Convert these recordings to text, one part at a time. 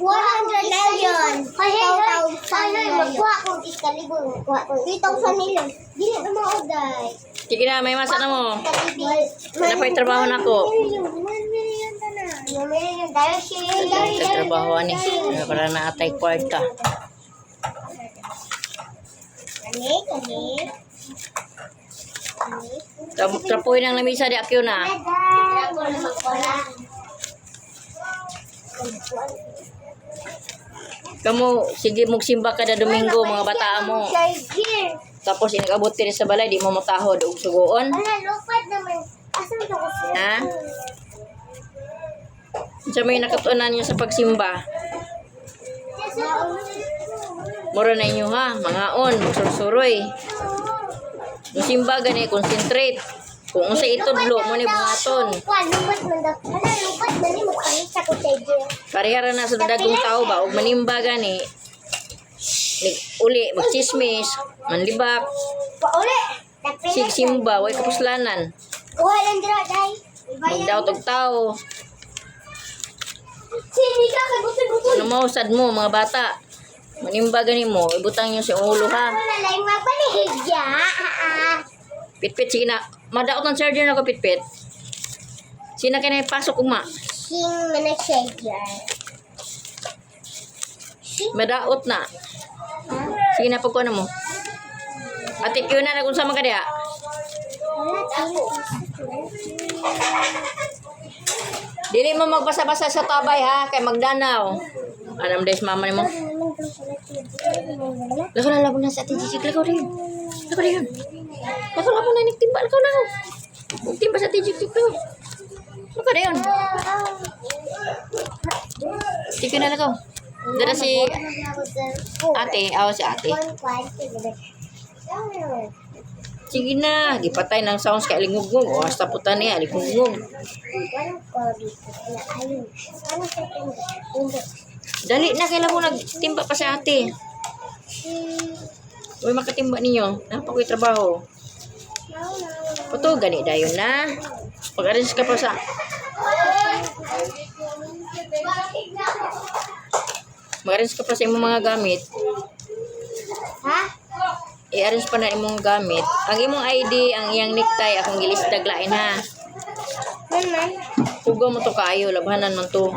100 million. Ay, ay, ay. 2,000 Ay, ay, magkuha kong iskalibo. Magkuha kong 3,000 million. Dili na mauday. Sige na, may masa na mo. Yung trabaho na ako. Million. 1 million na na. 1 million dahil siya. Sa trabaho ni. Para na atay kwarta. Kani, kani. Tra- Trapuin ang lamisa di akyo na. Na magkuha. Kamu, sige mong simba kada Domingo, mga bata mo. Tapos inabot tiri sa balay, di mo matahod og sugoon. Ha? Sa may nakatunan niyo sa pagsimba. Mura na inyo ha, mga on, sursuroy. Yung simba gani, concentrate. Kung unsa itudlo mo ni buhaton. Lupad man daw. Wala, lupad man ni magkangit sa ko charger. Parehara na sa dagong tao ba, og manimba gani. Nig- Uli, magchismis, manlibak, Pauli. Tapi sig simba, way kapuslanan. Kuha lang dira, day. Magdaot og tao. Sini ka, kagutin-gutin. Ano mausad mo, mga bata. Manimba gani mo, ibutang niyo sa ulo ha. Wala lang magpanihigya. Pitpit, sige na. Madaot ng charger na ko, pitpit. Sina ka na ipasok uma. Sing manag-charger. Madaot na. Sige na, pagkuha na mo. Ate, yun na na kung sama ka talo. Dili mo magbasa-basa sa tabay ha, kay magdanaw. Anam des mama ni mo. Lako na labo na sa ate Jijig, lako na yun. Lako yun. Lako labo na nagtimba, lako na. Timba sa ate Jijig, lako. Lako na yun. Sige na lako. Dara si ate, awa si ate. Sige na, gipatay ng sounds kay Alingugong. O, hasta puta niya, Alingugong. Dali na, kailan mo nagtimba pa sa ate. Uy, makatimba ninyo. Napakoy trabaho. Pato, gani dayon na. Pag-arrange ka pa sa... Mag-arrange ka pa sa imong mga gamit. Ha? I-arrange pa na imong gamit. Ang imong ID, ang iyang necktie, akong gilisdag lain ha. Naman. Pugo mo to kayo, labhanan man to.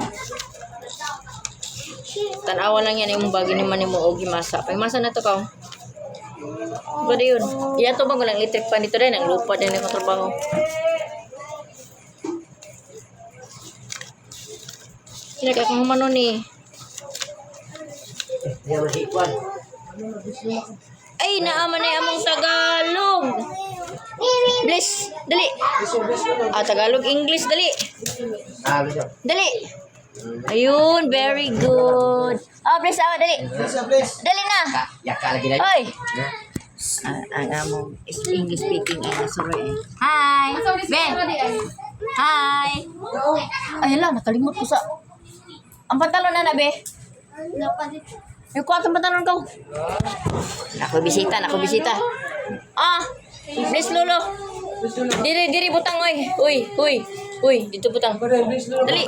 Tanawa lang yan imong bagi ni man mo og gimasa. Pagmasa na to ka. Ba yun? Iya to bang walang electric pan dito rin, ang lupa din ang trabaho. Sinaga kung humano ni. Ay, naaman na among Tagalog. Bless, dali. Ah, Tagalog, English, dali. Dali. Ayun, very good. Ah, bless, ah, dali. Dali na. Yaka lagi na. Ah, ang among is English speaking eh, sorry eh. Hi. Ben. Hi. Ay, hala, nakalimot ko sa... Ang pantalon na na, be. Yung kuha ang pantalon ko. Nako bisita, nako bisita. Ah, bless lolo. Diri, diri butang, oy. Uy, uy. Uy, dito butang. Dali.